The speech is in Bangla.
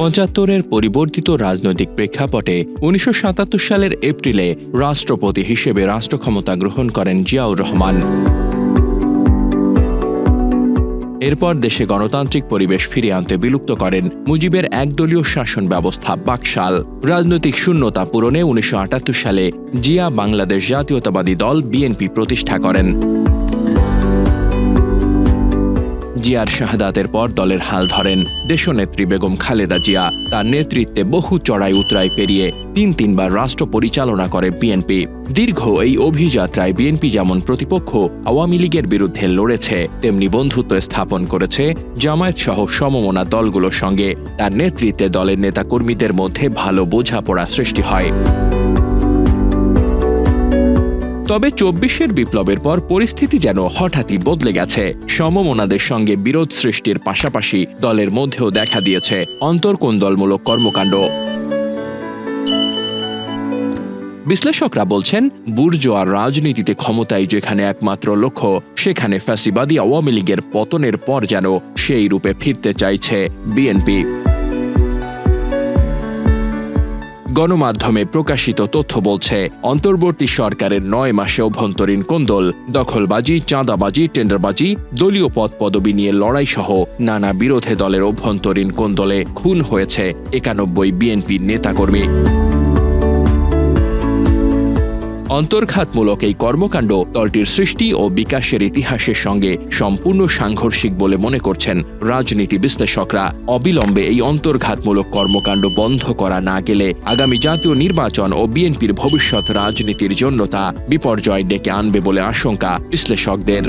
পঁচাত্তরের পরিবর্তিত রাজনৈতিক প্রেক্ষাপটে উনিশশো সাতাত্তর সালের এপ্রিলে রাষ্ট্রপতি হিসেবে রাষ্ট্র ক্ষমতা গ্রহণ করেন জিয়াউর রহমান। এরপর দেশে গণতান্ত্রিক পরিবেশ ফিরিয়ে আনতে বিলুপ্ত করেন মুজিবের একদলীয় শাসন ব্যবস্থা বাকশাল। রাজনৈতিক শূন্যতা পূরণে উনিশশো আটাত্তর সালে জিয়া বাংলাদেশ জাতীয়তাবাদী দল বিএনপি প্রতিষ্ঠা করেন। জিয়ার শাহাদাতের পর দলের হাল ধরেন দেশনেত্রী বেগম খালেদা জিয়া। তার নেতৃত্বে বহু চড়াই উতরাই পেরিয়ে তিন তিনবার রাষ্ট্র পরিচালনা করে বিএনপি। দীর্ঘ এই অভিযাত্রায় বিএনপি যেমন প্রতিপক্ষ, আওয়ামী লীগের বিরুদ্ধে লড়েছে, তেমনি বন্ধুত্ব স্থাপন করেছে জামায়াত সহ সমমনা দলগুলোর সঙ্গে। তার নেতৃত্বে দলের নেতাকর্মীদের মধ্যে ভালো বোঝাপড়া সৃষ্টি হয়। তবে চব্বিশের বিপ্লবের পর পরিস্থিতি যেন হঠাৎই বদলে গেছে। সমমনাদের সঙ্গে বিরোধ সৃষ্টির পাশাপাশি দলের মধ্যেও দেখা দিয়েছে অন্তর্কোন্দলমূলক কর্মকাণ্ড। বিশ্লেষকরা বলছেন বুর্জোয়ার রাজনীতিতে ক্ষমতায় যেখানে একমাত্র লক্ষ্য, সেখানে ফ্যাসিবাদী আওয়ামী লীগের পতনের পর যেন সেই রূপে ফিরতে চাইছে বিএনপি। গণমাধ্যমে প্রকাশিত তথ্য বলছে, অন্তর্বর্তী সরকারের নয় মাসে অভ্যন্তরীণ কোন্দল, দখলবাজি, চাঁদাবাজি, টেন্ডারবাজি, দলীয় পদ পদবি নিয়ে লড়াই সহ নানা বিরোধী দলের অভ্যন্তরীণ কোন্দলে খুন হয়েছে একানব্বই বিএনপির নেতাকর্মী। অন্তর্ঘাতমূলক এই কর্মকাণ্ড দলটির সৃষ্টি ও বিকাশের ইতিহাসের সঙ্গে সম্পূর্ণ সাংঘর্ষিক বলে মনে করছেন রাজনীতি বিশ্লেষকরা। অবিলম্বে এই অন্তর্ঘাতমূলক কর্মকাণ্ড বন্ধ করা না গেলে আগামী জাতীয় নির্বাচন ও বিএনপির ভবিষ্যৎ রাজনীতির জন্য তা বিপর্যয় ডেকে আনবে বলে আশঙ্কা বিশ্লেষকদের।